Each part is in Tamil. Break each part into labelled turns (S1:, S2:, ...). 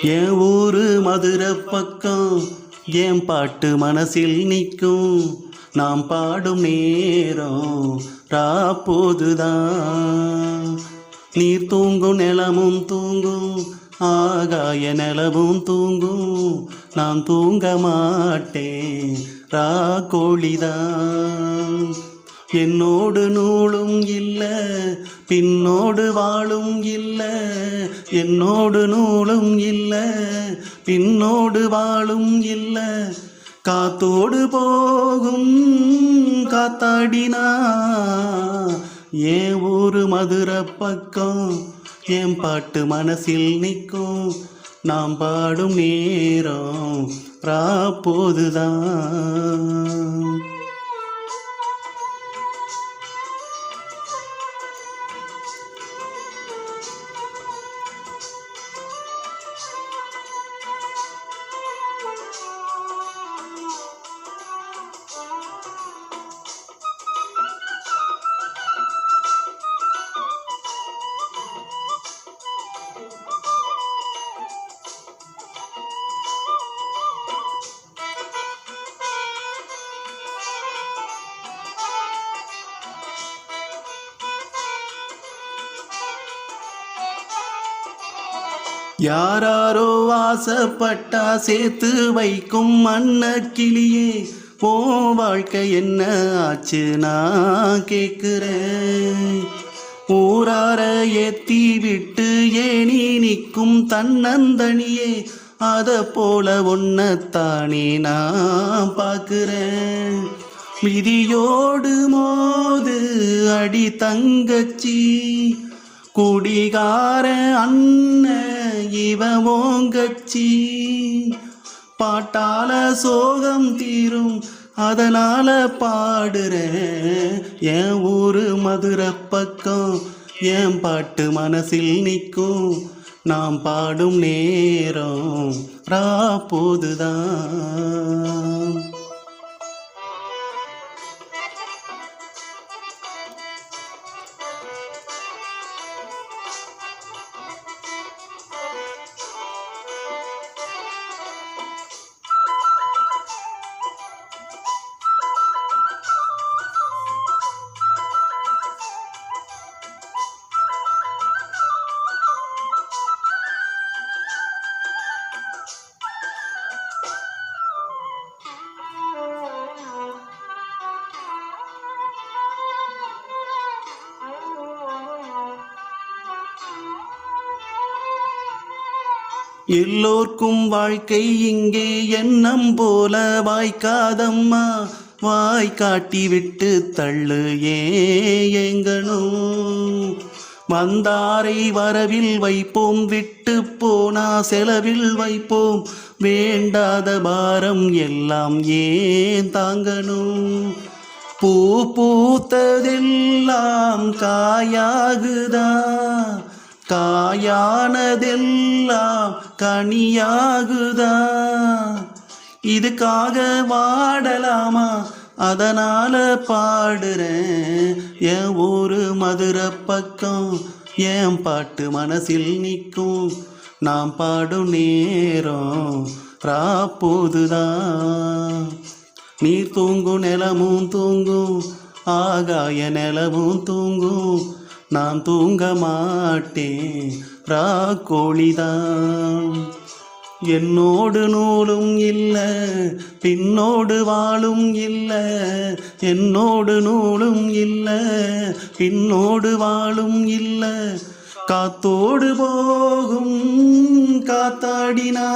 S1: என் ஊரு மதுரை பக்கம் என் பாட்டு மனசில் நிற்கும்? நாம் பாடும் நேரம் ராப்போதுதான் நீர் தூங்கும் நிலமும் தூங்கும் ஆகாய நிலவும் தூங்கும். நான் தூங்க மாட்டேன் ரா கோழிதான். என்னோடு நூலும் இல்லை பின்னோடு வாழும் இல்ல என்னோடு நூலும் இல்ல பின்னோடு வாழும் இல்ல. காத்தோடு போகும் காத்தாடினா ஏன் ஊரு மதுரை பக்கம் என் பாட்டு மனசில் நிற்கும்? நாம் பாடும் நேரம் ராப்போதுதான். யாராரோ ஆசைப்பட்டா சேர்த்து வைக்கும் மண்ண கிளியே போ வாழ்க்கை என்ன ஆச்சு நான் கேட்குறேன். ஊரார ஏத்தி விட்டு ஏனி நிற்கும் தன்னந்தனியே அத போல ஒன்னத்தானே நான் பார்க்குறேன். விதியோடு மோது அடி தங்கச்சி குடிகார அண்ணன் இவ ஓங்கச்சி. பாட்டால சோகம் தீரும் அதனால பாடுறேன் என் ஊரு மதுரை பக்கம். என் பாட்டு மனசில் நிற்கும் நாம் பாடும் நேரம் ரா போதுதான். எல்லோர்க்கும் வாழ்க்கை இங்கே எண்ணம் போல வாய்க்காதம்மா. வாய் காட்டி விட்டு தள்ளு ஏங்கணும் வந்தாரை வரவில் வைப்போம் விட்டு போனா செலவில் வைப்போம். வேண்டாத பாரம் எல்லாம் ஏன் தாங்கணும் பூ பூத்ததெல்லாம் காயாகுதா. காயானதெல்லாம் கனியாகுதா? இதுக்காக வாடலாமா? அதனால பாடுறேன். என் ஊரு மதுரை பக்கம் என் பாட்டு மனசில் நிற்கும். நாம் பாடும் நேரம் ராப்போதுதான் நீர் தூங்கும் நிலமும் தூங்கும். ஆகாய நிலமும் தூங்கும். நான் தூங்க மாட்டேன். ராக்கோழிதான். என்னோடு நூலும் இல்லை பின்னோடு வாழும் இல்லை என்னோடு நூலும் இல்லை பின்னோடு வாழும் இல்லை. காத்தோடு போகும் காத்தாடினா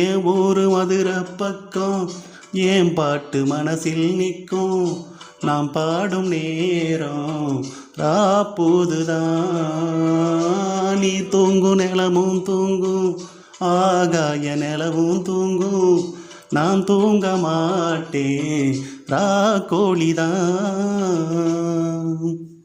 S1: ஏன் ஒரு மதுரை பக்கம் ஏன் பாட்டு மனசில் நிற்கும்? நாம் பாடும் நேரம் ராப்போதுதான் நீ தூங்கும் நிலமும் தூங்கும் ஆகாய நிலவும் தூங்கும். நான் தூங்க மாட்டேன் ரா கோழிதான்.